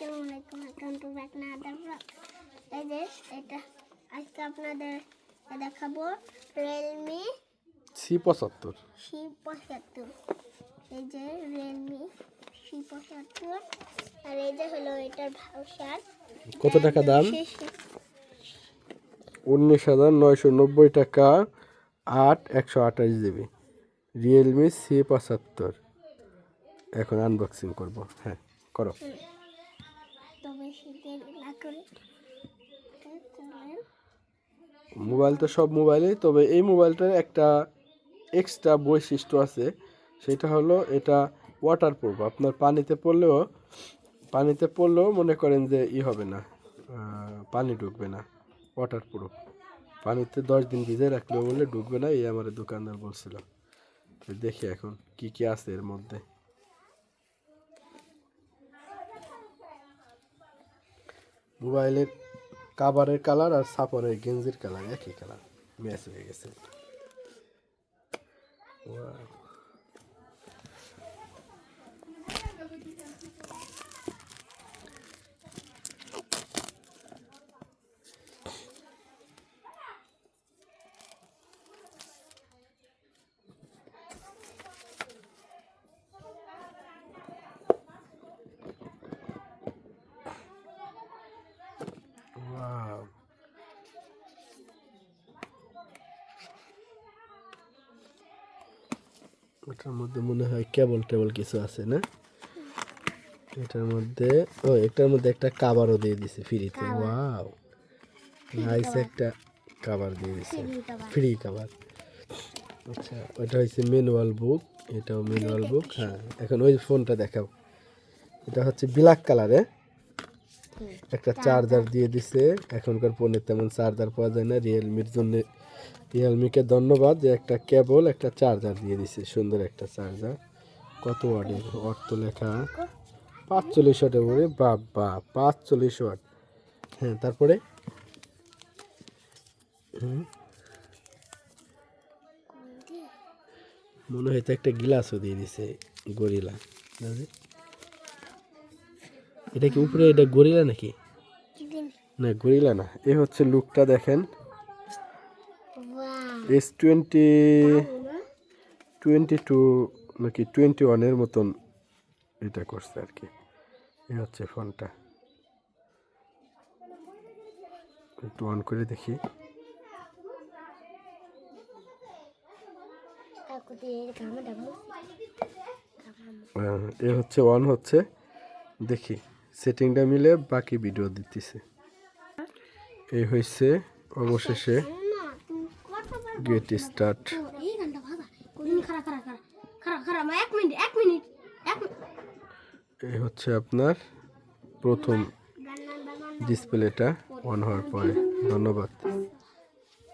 আসসালামু আলাইকুম welcome to back না আদার ব্লগ এই যে এটা আজকে আপনাদের দেখাবো রিয়েলমি সি পঁচাত্তর। সি পঁচাত্তর। এই যে রিয়েলমি সি পঁচাত্তর। আর এই যে হলো এটার কত টাকা দাম? উনিশ হাজার নয়শো নব্বই টাকা আট একশো আঠাশ জিবি। রিয়েলমি সি পঁচাত্তর। এখন আনবক্সিং করব। হ্যাঁ করো। মোবাইল তো সব মোবাইলেই, তবে এই মোবাইলটার একটা এক্সট্রা বৈশিষ্ট্য আছে। সেটা হলো এটা ওয়াটারপ্রুফ আপনার পানিতে পড়লেও পানিতে পড়লেও মনে করেন যে ই হবে না পানি ঢুকবে না ওয়াটারপ্রুফ পানিতে দশ দিন ভিজে রাখলেও বলে ঢুকবে না, এই আমার দোকানদার বলছিল। দেখি এখন কি কি আছে এর মধ্যে। মোবাইলের কাভারের কালার আর সাপরের গেঞ্জির কালার একই কালার ম্যাচ হয়ে গেছে. এটার মধ্যে মনে হয় কেবল টেবল কিছু আছে না? এটার মধ্যে ও এটার মধ্যে একটা কাভারও দিয়ে দিছে ফ্রিতে ওয়াও নাইস একটা কাভার দিয়ে দিছে। ফ্রি কাভার আচ্ছা ওটা হচ্ছে ম্যানুয়াল বুক এটাও ম্যানুয়াল বুক হ্যাঁ। এখন ওই ফোনটা দেখাও। এটা হচ্ছে ব্ল্যাক কালারে একটা চার্জার দিয়ে দিছে। এখনকার ফোনে তেমন চার্জার পাওয়া যায় না। রিয়েলমির জন্য রিয়েলমিকে ধন্যবাদ যে একটা কেবল একটা চার্জার দিয়ে দিছে। সুন্দর একটা চার্জার। কত ওয়াটের? ওয়াট তো লেখা পাঁচচল্লিশ ওয়াটের বলে বাবা পাঁচচল্লিশ ওয়াট। হ্যাঁ তারপরে। মনে হয় তো একটা গ্লাসও দিয়ে দিছে গরিলা? এটা কি উপরে এটা গরিলা নাকি? না গরিলা না এ হচ্ছে লুকটা দেখেন। এস টোয়েন্টি টোয়েন্টি টু নাকি টোয়েন্টি ওয়ানের মতন এটা করছে আর কি। এই হচ্ছে ফোনটা। একটু অন করে দেখি। এ হচ্ছে অন হচ্ছে। দেখি। সেটিংটা মিলে বাকি ভিডিও দিতেছে। এই হয়েছে অবশেষে গেট স্টার্ট এই হচ্ছে আপনার প্রথম ডিসপ্লেটা অন হওয়ার পরে। ধন্যবাদ।